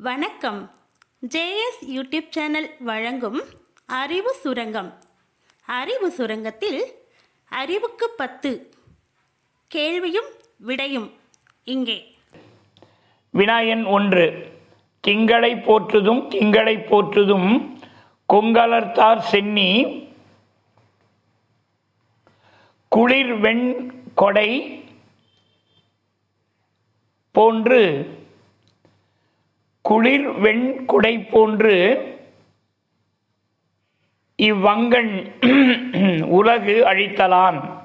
வணக்கம். JS YouTube channel வழங்கும் அறிவு சுரங்கம். அறிவு சுரங்கத்தில் அறிவுக்கு பத்து கேள்வியும் விடையும். இங்கே. வினாயன் ஒன்று திங்களை போற்றுதும் திங்களை போற்றுதும் கொங்கலர்த்தார் சென்னி குளிர் வெண் கொடை போன்று குளிர் வெண் குடை போன்று இவ்வங்கண் உலகு அழித்தலான்.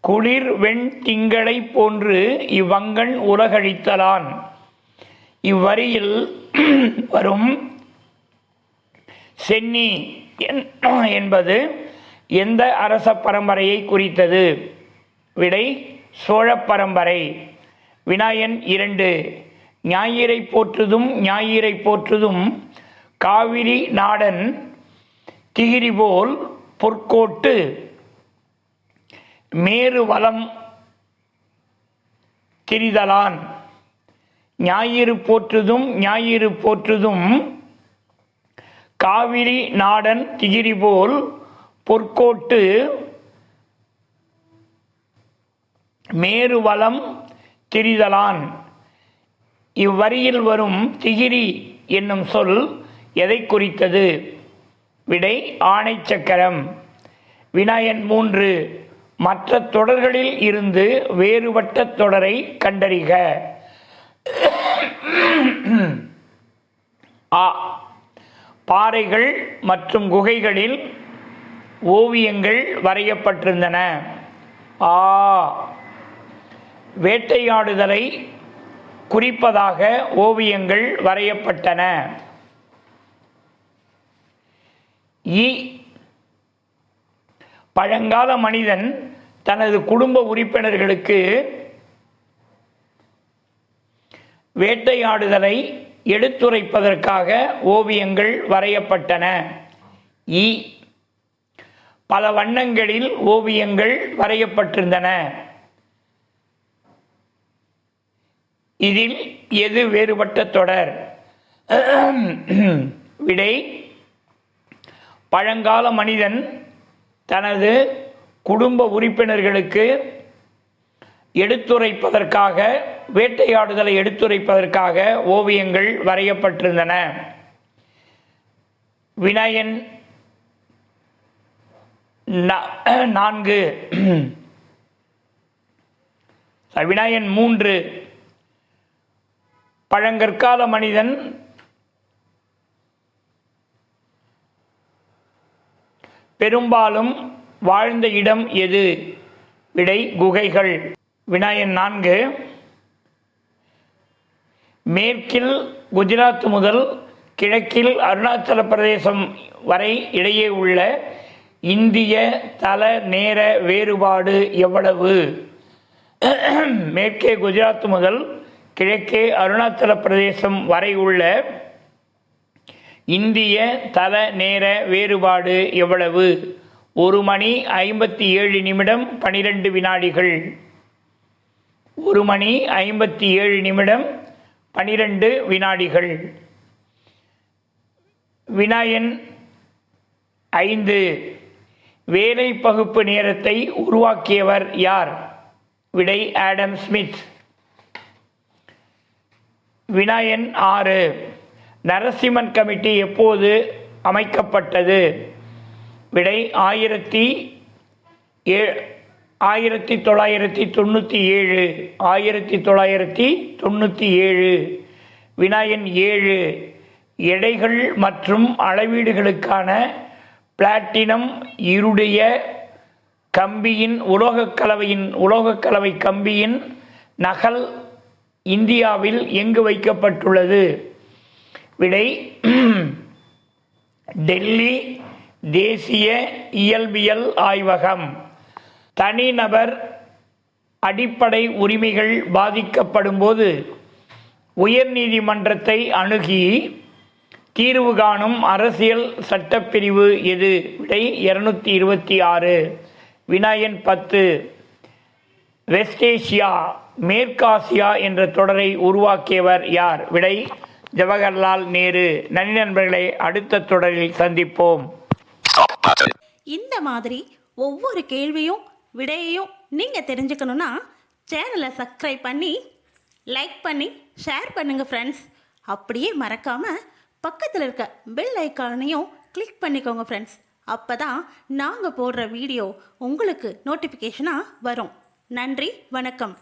குளிர் வெண் திங்களை போன்று இவ்வங்கண் உலகழித்தலான். இவ்வரியில் வரும் சென்னி என்- என்பது எந்த அரச பரம்பரையை குறித்தது? விடை சோழ பரம்பரை. வினாயன் இரண்டு. ஞாயிறை போற்றுதும் ஞாயிறை போற்றுதும் காவிரி நாடன் திகிரி போல் பொற்கோட்டு மேரு வளம் திரிதலான். ஞாயிறு போற்றுதும் ஞாயிறு போற்றுதும் காவிரி நாடன் திகிரி போல் பொற்கோட்டு மேரு வளம் திரிதலான். இவ்வரியில் வரும் திகிரி என்னும் சொல் எதை குறித்தது? விடை ஆணை சக்கரம். வினாயன் மூன்று மற்ற தொடர்களில் இருந்து வேறுபட்ட தொடரை கண்டறிக. ஆ. பாறைகள் மற்றும் குகைகளில் ஓவியங்கள் வரையப்பட்டிருந்தன. ஆ. வேட்டையாடுதலை குறிப்பதாக ஓவியங்கள் வரையப்பட்டன. இ. பழங்கால மனிதன் தனது குடும்ப உறுப்பினர்களுக்கு வேட்டையாடுதலை எடுத்துரைப்பதற்காக ஓவியங்கள் வரையப்பட்டன. இ. பல வண்ணங்களில் ஓவியங்கள் வரையப்பட்டிருந்தன. இதில் எது வேறுபட்ட தொடர்? விடை பழங்கால மனிதன் தனது குடும்ப உறுப்பினர்களுக்கு எடுத்துரைப்பதற்காக வேட்டையாடுதலை எடுத்துரைப்பதற்காக ஓவியங்கள் வரையப்பட்டிருந்தன. வினயன் நான்கு. வினயன் மூன்று. பழங்கற்கால மனிதன். பெரும்பாலும் வாழ்ந்த இடம் எது? விடை குகைகள். வினாயன் நான்கு. மேற்கில் குஜராத் முதல் கிழக்கில் அருணாச்சல பிரதேசம் வரை இடையே உள்ள இந்திய தல நேர வேறுபாடு எவ்வளவு? மேற்கே குஜராத் முதல் கிழக்கே அருணாச்சல பிரதேசம் வரை உள்ள இந்திய தல நேர வேறுபாடு எவ்வளவு? ஒரு மணி ஐம்பத்தி ஏழு நிமிடம் பனிரெண்டு வினாடிகள். ஒரு மணி ஐம்பத்தி ஏழு நிமிடம் பனிரெண்டு வினாடிகள். வினாயன் ஐந்து. வேலை பகுப்பு நேரத்தை உருவாக்கியவர் யார்? விடை ஆடம் ஸ்மித். வினாயன் ஆறு. நரசிம்மன் கமிட்டி எப்போது அமைக்கப்பட்டது? விடை ஆயிரத்தி ஏ ஆயிரத்தி தொள்ளாயிரத்தி தொண்ணூற்றி ஏழு. ஆயிரத்தி தொள்ளாயிரத்தி தொண்ணூற்றி ஏழு. வினாயன் ஏழு. எடைகள் மற்றும் அளவீடுகளுக்கான பிளாட்டினம் இருடைய கம்பியின் உலோகக் கலவையின் உலோகக் கலவை கம்பியின் நகல் இந்தியாவில் எங்கு வைக்கப்பட்டுள்ளது? விடை டெல்லி தேசிய இயல்பியல் ஆய்வகம். தனிநபர் அடிப்படை உரிமைகள் பாதிக்கப்படும்போது உயர்நீதிமன்றத்தை அணுகி தீர்வு காணும் அரசியல் சட்டப்பிரிவு எது? விடை இருநூத்தி இருபத்தி ஆறு. வினாயன் பத்து. வெஸ்டேஷியா மேற்காசியா என்ற தொடரை உருவாக்கியவர் யார்? விடை ஜவஹர்லால் நேரு. நன்றி நண்பர்களை அடுத்த தொடரில் சந்திப்போம். இந்த மாதிரி ஒவ்வொரு கேள்வியும் விடையையும் நீங்கள் தெரிஞ்சுக்கணுன்னா சேனலை சப்ஸ்கிரைப் பண்ணி லைக் பண்ணி ஷேர் பண்ணுங்கள் ஃப்ரெண்ட்ஸ் அப்படியே மறக்காமல் பக்கத்தில் இருக்க பெல் ஐக்கானையும் கிளிக் பண்ணிக்கோங்க ஃப்ரெண்ட்ஸ் அப்போ தான் நாங்கள் போடுற வீடியோ உங்களுக்கு நோட்டிஃபிகேஷனாக வரும். நன்றி வணக்கம்.